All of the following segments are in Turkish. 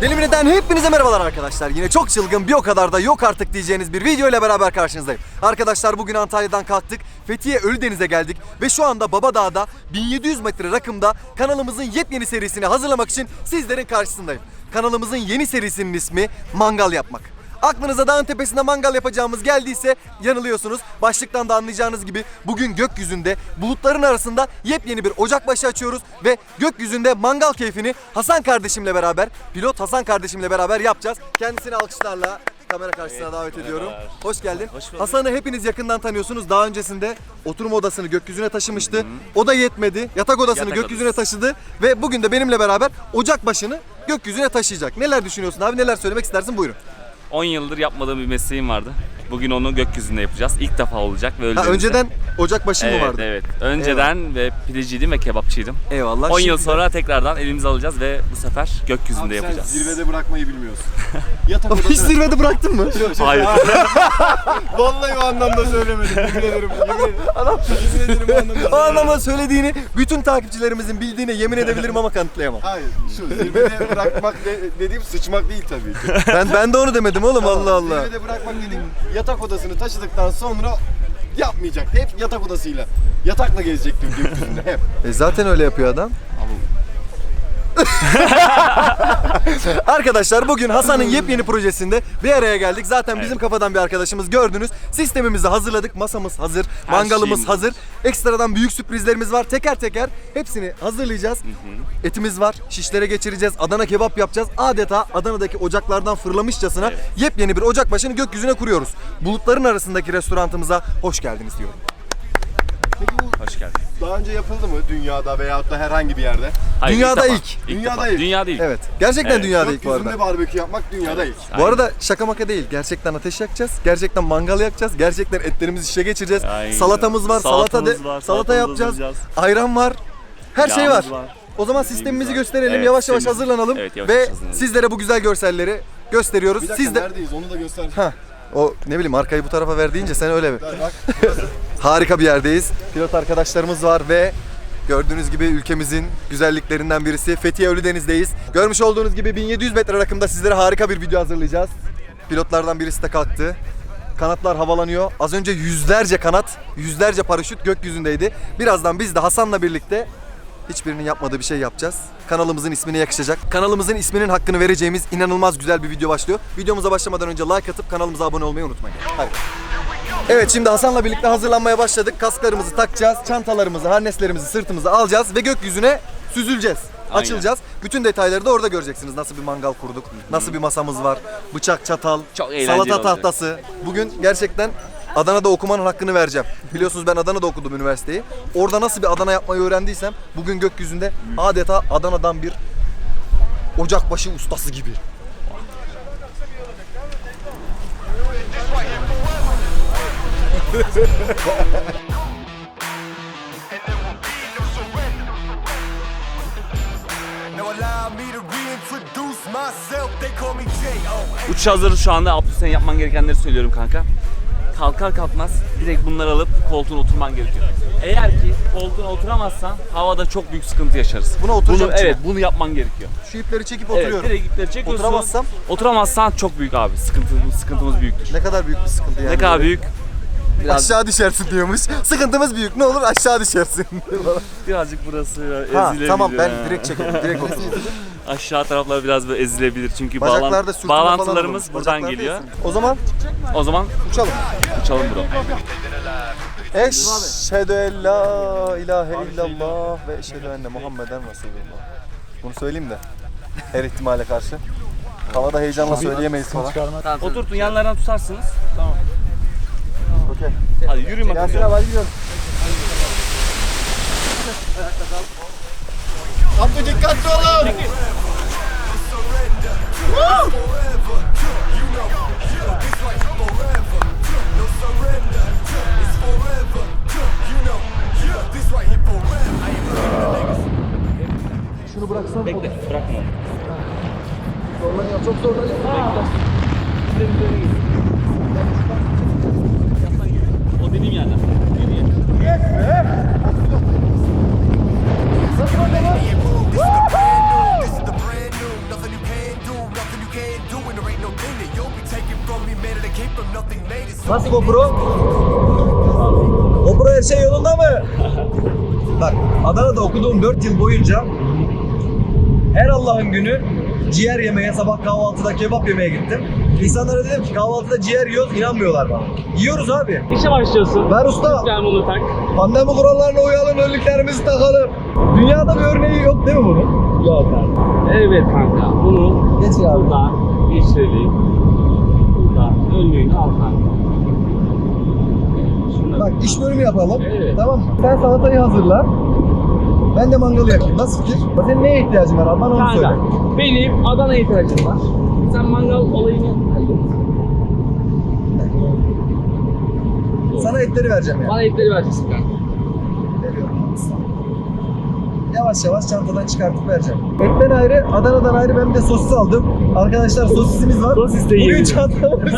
Delimini'den hepinize merhabalar arkadaşlar. Yine çok çılgın bir o kadar da yok artık diyeceğiniz bir video ile beraber karşınızdayım. Arkadaşlar bugün Antalya'dan kalktık. Fethiye Ölüdeniz'e geldik ve şu anda Babadağ'da 1700 metre rakımda kanalımızın yepyeni serisini hazırlamak için sizlerin karşısındayım. Kanalımızın yeni serisinin ismi Mangal Yapmak. Aklınıza dağın tepesinde mangal yapacağımız geldiyse yanılıyorsunuz. Başlıktan da anlayacağınız gibi bugün gökyüzünde bulutların arasında yepyeni bir ocakbaşı açıyoruz ve gökyüzünde mangal keyfini Hasan kardeşimle beraber, pilot Hasan kardeşimle beraber yapacağız. Kendisini alkışlarla kamera karşısına davet ediyorum. Hoş geldin. Hoş bulduk. Hasan'ı hepiniz yakından tanıyorsunuz. Daha öncesinde oturma odasını gökyüzüne taşımıştı. O da yetmedi. Yatak odasını Yatak gökyüzüne odası. taşıdı ve bugün de benimle beraber ocakbaşını gökyüzüne taşıyacak. Neler düşünüyorsun abi? Neler söylemek istersin? Buyurun. 10 yıldır yapmadığım bir mesleğim vardı. Bugün onu gökyüzünde yapacağız. İlk defa olacak ve Ha, Ölüdeniz'de. önceden ocakbaşı evet, mı vardı? Evet, Önceden ve pideciydim ve kebapçıydım. Eyvallah. 10 yıl Şimdi- sonra tekrardan elimize alacağız ve bu sefer gökyüzünde Abi sen yapacağız. zirvede bırakmayı bilmiyorsun. Yatak Hiç odasına... zirvede bıraktın mı? Hayır. Vallahi o anlamda söylemedim. Yemin ederim. Yemin ederim. Adam Yemin ederim o anlamda. o anlamda söylediğini bütün takipçilerimizin bildiğine yemin edebilirim ama kanıtlayamam. Hayır. Şu zirvede bırakmak de, dediğim sıçmak değil tabii ki. Ben ben de onu demedim oğlum Allah Allah. Zirvede bırakmak dediğim yatak odasını taşıdıktan sonra yapmayacaktı. Hep yatak odasıyla. Yatakla gezecektim gökyüzünde hep. E zaten öyle yapıyor adam. Arkadaşlar bugün Hasan'ın yepyeni projesinde bir araya geldik. Zaten bizim kafadan bir arkadaşımız gördünüz. Sistemimizi hazırladık. Masamız hazır. Mangalımız şeyimiz hazır. Ekstradan büyük sürprizlerimiz var. Teker teker hepsini hazırlayacağız. Etimiz var. Şişlere geçireceğiz. Adana kebap yapacağız. Adeta Adana'daki ocaklardan fırlamışçasına yepyeni bir ocak başını gökyüzüne kuruyoruz. Bulutların arasındaki restorantımıza hoş geldiniz diyorum. Peki bu Hoş geldin. daha önce yapıldı mı dünyada veyahut da herhangi bir yerde? Hayır, Dünyada defa. ilk. Dünyada defa. ilk. Dünyada ilk. Evet. Gerçekten Evet. dünyada ilk bu arada. Gökyüzünde barbekü yapmak dünyada ilk. Bu arada şaka maka değil. Gerçekten ateş yakacağız. Gerçekten mangal yakacağız. Gerçekten etlerimizi şişe geçireceğiz. Aynen. Salatamız var. salata Salatamız de, var, salata yapacağız. Ayran var. Her şey var. Yağımız. O zaman sistemimizi var. gösterelim. Evet, yavaş yavaş sistemimiz- hazırlanalım Evet, yavaş ve yavaş hazırlanalım. sizlere bu güzel görselleri gösteriyoruz. Bir dakika Siz de neredeyiz onu da göster. Ha. O ne bileyim arkayı bu tarafa ver deyince sen öyle bir. Bak Harika bir yerdeyiz. Pilot arkadaşlarımız var ve gördüğünüz gibi ülkemizin güzelliklerinden birisi Fethiye Ölüdeniz'deyiz. Görmüş olduğunuz gibi 1700 metre rakımda sizlere harika bir video hazırlayacağız. Pilotlardan birisi de kalktı. Kanatlar havalanıyor. Az önce yüzlerce kanat, yüzlerce paraşüt gökyüzündeydi. Birazdan biz de Hasan'la birlikte hiçbirinin yapmadığı bir şey yapacağız. Kanalımızın ismine yakışacak. Kanalımızın isminin hakkını vereceğimiz inanılmaz güzel bir video başlıyor. Videomuza başlamadan önce like atıp kanalımıza abone olmayı unutmayın. Hadi. Evet şimdi Hasan'la birlikte hazırlanmaya başladık. Kasklarımızı takacağız, çantalarımızı, harneslerimizi sırtımıza alacağız ve gökyüzüne süzüleceğiz. Aynen. Açılacağız. Bütün detayları da orada göreceksiniz. Nasıl bir mangal kurduk, nasıl bir masamız var, bıçak, çatal, Çok eğlenceli salata olacak. tahtası. Bugün gerçekten Adana'da okumanın hakkını vereceğim. Biliyorsunuz ben Adana'da okudum üniversiteyi. Orada nasıl bir Adana yapmayı öğrendiysem bugün gökyüzünde adeta Adana'dan bir ocakbaşı ustası gibi. Uçuş hazırı şu anda. Abdü senin yapman gerekenleri söylüyorum kanka. Kalkar kalkmaz direkt bunları alıp koltuğuna oturman gerekiyor. Eğer ki koltuğuna oturamazsan havada çok büyük sıkıntı yaşarız. Buna oturacağım Bunu, evet bunu yapman gerekiyor. Şu ipleri çekip Evet, oturuyorum. direkt ipleri çekiyorsun. Oturamazsam? Oturamazsan çok büyük abi. Sıkıntımız, sıkıntımız büyüktür. Ne kadar büyük bir sıkıntı yani. Ne kadar böyle. büyük? Biraz, Aşağı düşersin diyormuş. Sıkıntımız büyük. Ne olur aşağı düşersin. birazcık burası ha, ezilebilir. tamam ben ha. direkt çekelim. Direkt oturayım. Aşağı taraflar biraz böyle ezilebilir çünkü Bacaklarda bağlan- sürtünme falan bağlantılarımız buradan Bacaklarda geliyor. yesin. O zaman O zaman uçalım. uçalım bro. Eşhedü en la ilahe illallah ve eşhedü enne Muhammeden Resulullah. Bunu söyleyeyim de her ihtimale karşı. Havada heyecanla söyleyemeyiz falan. Oturtun yanlardan tutarsınız. Okey. Hadi yürüyün bakalım. Yasin abi hadi gidiyoruz. Abdü dikkatli olun. Bekle, bırakma. Zorlanıyor çok zorlanıyor. O Nasıl GoPro? GoPro her şey yolunda mı? Bak Adana'da okuduğum 4 yıl boyunca her Allah'ın günü ciğer yemeye, sabah kahvaltıda kebap yemeye gittim. İnsanlara dedim ki kahvaltıda ciğer yiyoruz, inanmıyorlar bana. Yiyoruz abi. İşe başlıyorsun. Ver usta. Lütfen bunu tak. Pandemi kurallarına uyalım, önlüklerimizi takalım. Dünyada bir örneği yok değil mi bunun? Yok abi. Evet kanka. Bunu Geç abi. burada geçirelim. Burada önlüğünü al kanka. Bak iş bölümü yapalım. Evet. Tamam mı? Sen salatayı hazırla. Ben de mangalı yakayım. Nasıl fikir? Senin neye ihtiyacın var abi? Bana onu söyle. Kanka benim Adana ihtiyacım var. Sen mangal olayını hallet. Sana etleri vereceğim yani. Bana etleri vereceksin kanka. Yavaş yavaş çantadan çıkartıp vereceğim. Etten ayrı, Adana'dan ayrı ben bir de sosis aldım. Arkadaşlar sosisimiz var. Sosis de Bugün yiyelim. çantamız,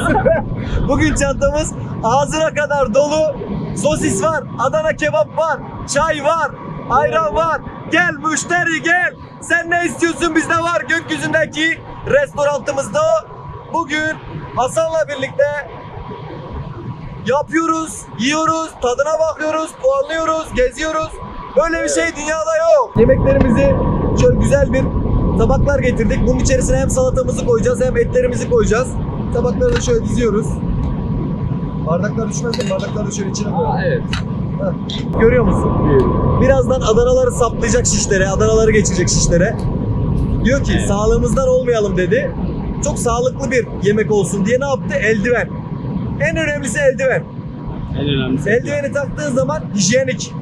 bugün çantamız ağzına kadar dolu. Sosis var, Adana kebap var, çay var, ayran var. Gel müşteri gel. Sen ne istiyorsun bizde var gökyüzündeki restorantımızda. Bugün Hasan'la birlikte yapıyoruz, yiyoruz, tadına bakıyoruz, puanlıyoruz, geziyoruz. Böyle bir şey dünyada yok. Yemeklerimizi şöyle güzel bir tabaklar getirdik. Bunun içerisine hem salatamızı koyacağız hem etlerimizi koyacağız. Tabakları da şöyle diziyoruz. Bardaklar düşmez mi? Bardakları da şöyle içine koyalım. Aa, evet. Heh. Görüyor musun? Birazdan Adanaları saplayacak şişlere, Adanaları geçirecek şişlere. Diyor ki sağlığımızdan olmayalım dedi. Çok sağlıklı bir yemek olsun diye ne yaptı? Eldiven. En önemlisi eldiven. En önemlisi. Eldiveni taktığın zaman hijyenik.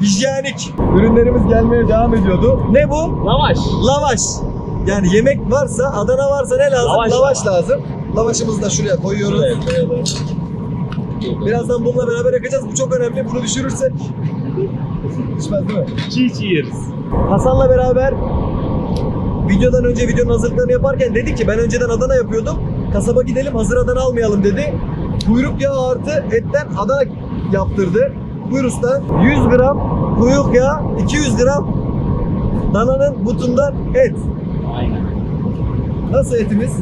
Hijyenik. Ürünlerimiz gelmeye devam ediyordu. Ne bu? Lavaş. Lavaş. Yani yemek varsa, Adana varsa ne lazım? Lavaş Lavaş, lazım. Lavaşımızı da şuraya koyuyoruz. Birazdan bununla beraber yakacağız. Bu çok önemli. Bunu düşürürsek düşmez değil mi? Çiğ çiğ yeriz. Hasan'la beraber videodan önce videonun hazırlıklarını yaparken dedi ki ben önceden Adana yapıyordum. Kasaba gidelim hazır Adana almayalım dedi. Kuyruk yağı artı etten Adana yaptırdı. Buyur usta. 100 gram kuyruk yağı, 200 gram dananın butundan et. Aynen. Nasıl etimiz?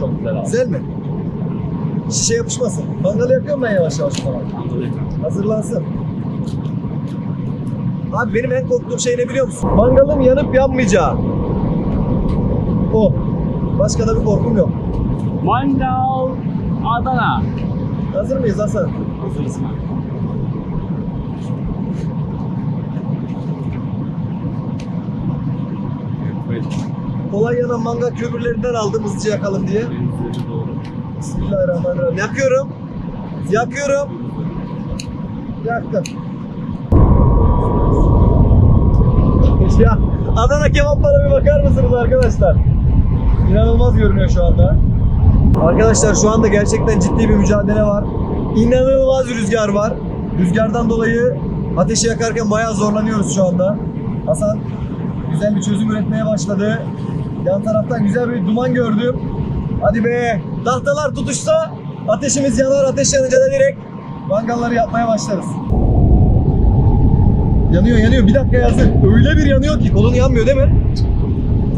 Çok güzel abi. Güzel mi? Şişe yapışmasın. Mangalı yapıyorum ben yavaş yavaş falan. Hazırlansın. Abi benim en korktuğum şey ne biliyor musun? Mangalın yanıp yanmayacağı. O. Başka da bir korkum yok. Mangal Adana. Hazır mıyız Hasan? Hazırız yanan mangal kömürlerinden aldım hızlıca yakalım diye. Bismillahirrahmanirrahim. Yakıyorum. Yakıyorum. Yaktım. Ya Adana kebaplara bir bakar mısınız arkadaşlar? İnanılmaz görünüyor şu anda. Arkadaşlar şu anda gerçekten ciddi bir mücadele var. İnanılmaz rüzgar var. Rüzgardan dolayı ateşi yakarken bayağı zorlanıyoruz şu anda. Hasan güzel bir çözüm üretmeye başladı. Yan taraftan güzel bir duman gördüm. Hadi be. Tahtalar tutuşsa ateşimiz yanar. Ateş yanınca da direkt mangalları yapmaya başlarız. Yanıyor yanıyor. Bir dakika yazın. Öyle bir yanıyor ki kolun yanmıyor değil mi?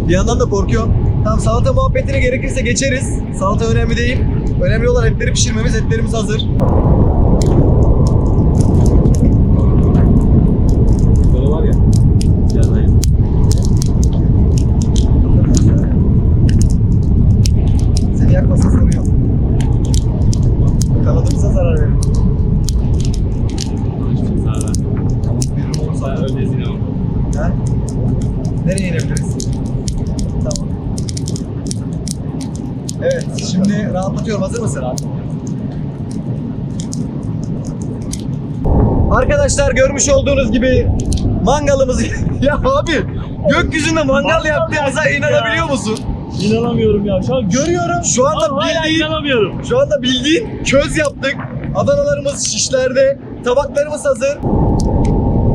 Bir yandan da korkuyorum. Tamam salata muhabbetini gerekirse geçeriz. Salata önemli değil. Önemli olan etleri pişirmemiz. Etlerimiz hazır. Böyle var ya. Güzel Seni yakmasın sorun yok. Kanadımıza zarar verir. Bir olursa Sen öyle izin al. Ha? Nereye inebiliriz? Tamam. Evet, rahatlatıyorum. Hazır mısın? Arkadaşlar görmüş olduğunuz gibi mangalımızı... ya abi gökyüzünde mangal yaptığımıza inanabiliyor musun? İnanamıyorum ya. Şu an görüyorum. Şu anda Ama hala bildiğin- inanamıyorum. Şu anda bildiğin köz yaptık. Adanalarımız şişlerde. Tabaklarımız hazır.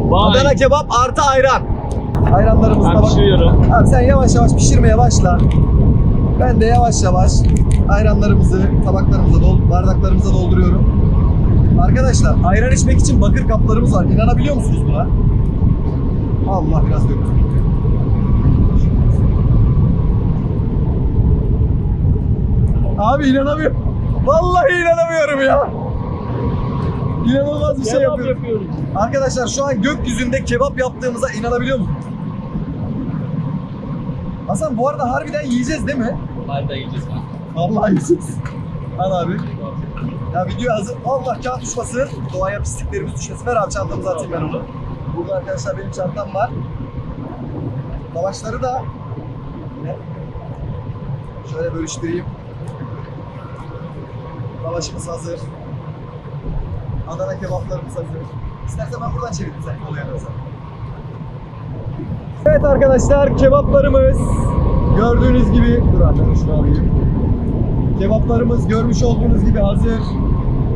Vay. Adana kebap artı ayran. Ayranlarımız Ben tabak. pişiriyorum. Abi sen yavaş yavaş pişirmeye başla. Ben de yavaş yavaş ayranlarımızı tabaklarımıza, dol bardaklarımıza dolduruyorum. Arkadaşlar ayran içmek için bakır kaplarımız var. İnanabiliyor musunuz buna? Allah biraz döktüm. Abi inanamıyorum. Vallahi inanamıyorum ya. İnanılmaz bir şey Kebap yapıyoruz. yapıyoruz. Arkadaşlar şu an gökyüzünde kebap yaptığımıza inanabiliyor musun? Hasan bu arada harbiden yiyeceğiz değil mi? Harika yiyeceğiz kanka. Vallahi yiyeceğiz. Al abi. Ya video hazır. Allah kağıt düşmesin. Doğaya pisliklerimiz düşmesin. Ver abi çantamızı atayım ben onu. Burada arkadaşlar benim çantam var. Lavaşları da şöyle bölüştüreyim. Lavaşımız hazır. Adana kebaplarımız hazır. İstersen ben buradan çevireyim sen yanarsa. Evet arkadaşlar kebaplarımız gördüğünüz gibi dur abi ben şunu alayım. Kebaplarımız görmüş olduğunuz gibi hazır.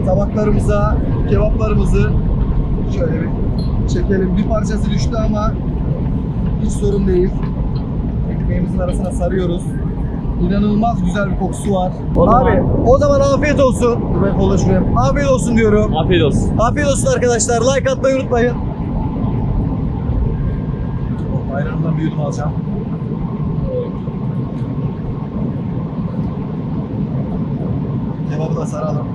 Tabaklarımıza kebaplarımızı şöyle bir çekelim. Bir parçası düştü ama hiç sorun değil. Ekmeğimizin arasına sarıyoruz. İnanılmaz güzel bir kokusu var. O Abi o zaman afiyet olsun. Ben şuraya. Afiyet olsun diyorum. Afiyet olsun. Afiyet olsun arkadaşlar. Like atmayı unutmayın. Ayranımdan bir yudum alacağım. Da saralım.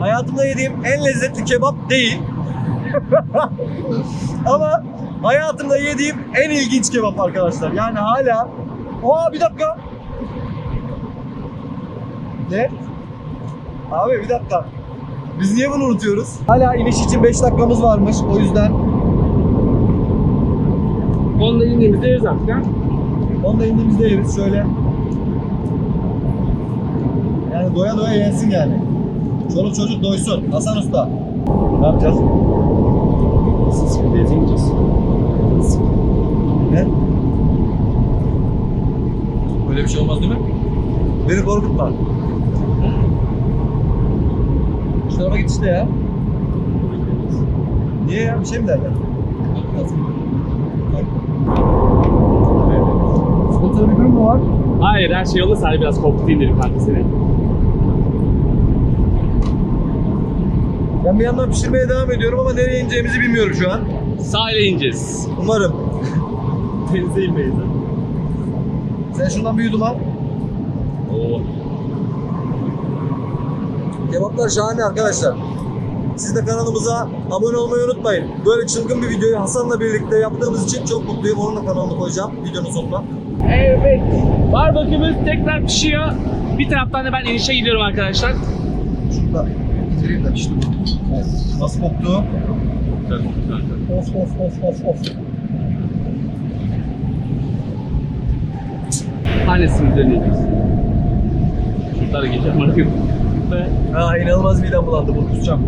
Hayatımda yediğim en lezzetli kebap değil. Ama hayatımda yediğim en ilginç kebap arkadaşlar. Yani hala... Aa bir dakika. Ne? Abi bir dakika. Biz niye bunu unutuyoruz? Hala iniş için 5 dakikamız varmış. O yüzden Onu da indiğimizde yeriz artık ha. onu da indiğimizde yeriz şöyle. Yani doya doya yensin yani. Çoluk çocuk doysun. Hasan Usta. Ne yapacağız? Sıkıntıyız yiyeceğiz. Ne? Öyle bir şey olmaz değil mi? Beni korkutma. Şu tarafa git işte ya. Niye ya? Bir şey mi derler? Sıkıntılı bir durum mu var? Hayır her şey yolunda sadece biraz dedim kanka seni. Ben bir yandan pişirmeye devam ediyorum ama nereye ineceğimizi bilmiyorum şu an. Sahile ineceğiz. Umarım. Denize inmeyiz ha. Sen şundan bir yudum al. Oo. Kebaplar şahane arkadaşlar. Siz de kanalımıza abone olmayı unutmayın. Böyle çılgın bir videoyu Hasan'la birlikte yaptığımız için çok mutluyum. Onun da kanalını koyacağım videonun sonuna. Evet. Barbekümüz tekrar pişiyor. Bir taraftan da ben inişe gidiyorum arkadaşlar. Şurada bitireyim de pişti bu. Evet. Nasıl koktu? Of of of of of. Tanesini deneyeceğiz. Şurada geçeceğim bakayım. Ve Ha inanılmaz midem bulandı bunu kusacağım.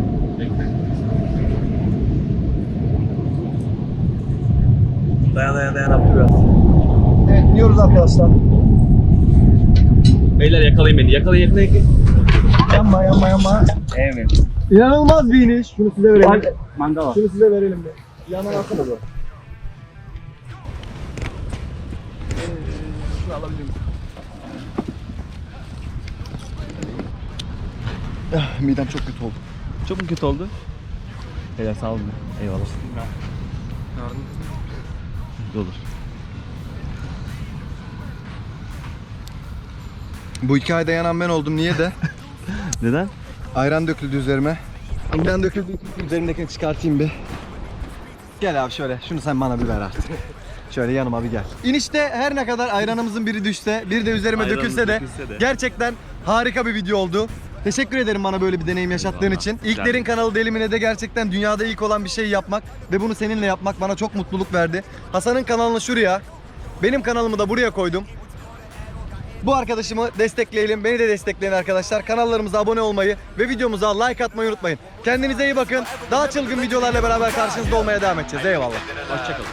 Dayan dayan dayan yaptı biraz. Evet iniyoruz arkadaşlar. Beyler yakalayın beni. Yakalayın yakalayın. Yanma yanma yanma. Evet. İnanılmaz bir iniş. Şunu size verelim. Mangal var. Şunu size verelim bir. Yandan alsana bu. Şunu alabilir miyim? Ah, midem çok kötü oldu. Çok mu kötü oldu? Beyler sağ olun. Eyvallah. Olur. Bu hikayede yanan ben oldum. Niye de? Neden? Ayran döküldü üzerime. Ben döküldü. Üzerimdekini çıkartayım bir. Gel abi şöyle. Şunu sen bana bir ver artık. Şöyle yanıma bir gel. İnişte her ne kadar ayranımızın biri düşse, bir de üzerime dökülse de, dökülse de. gerçekten harika bir video oldu. Teşekkür ederim bana böyle bir deneyim yaşattığın Eyvallah. için. İlklerin kanalı Delimine de gerçekten dünyada ilk olan bir şey yapmak ve bunu seninle yapmak bana çok mutluluk verdi. Hasan'ın kanalını şuraya, benim kanalımı da buraya koydum. Bu arkadaşımı destekleyelim. Beni de destekleyin arkadaşlar. Kanallarımıza abone olmayı ve videomuza like atmayı unutmayın. Kendinize iyi bakın. Daha çılgın videolarla beraber karşınızda olmaya devam edeceğiz. Eyvallah. Hoşçakalın.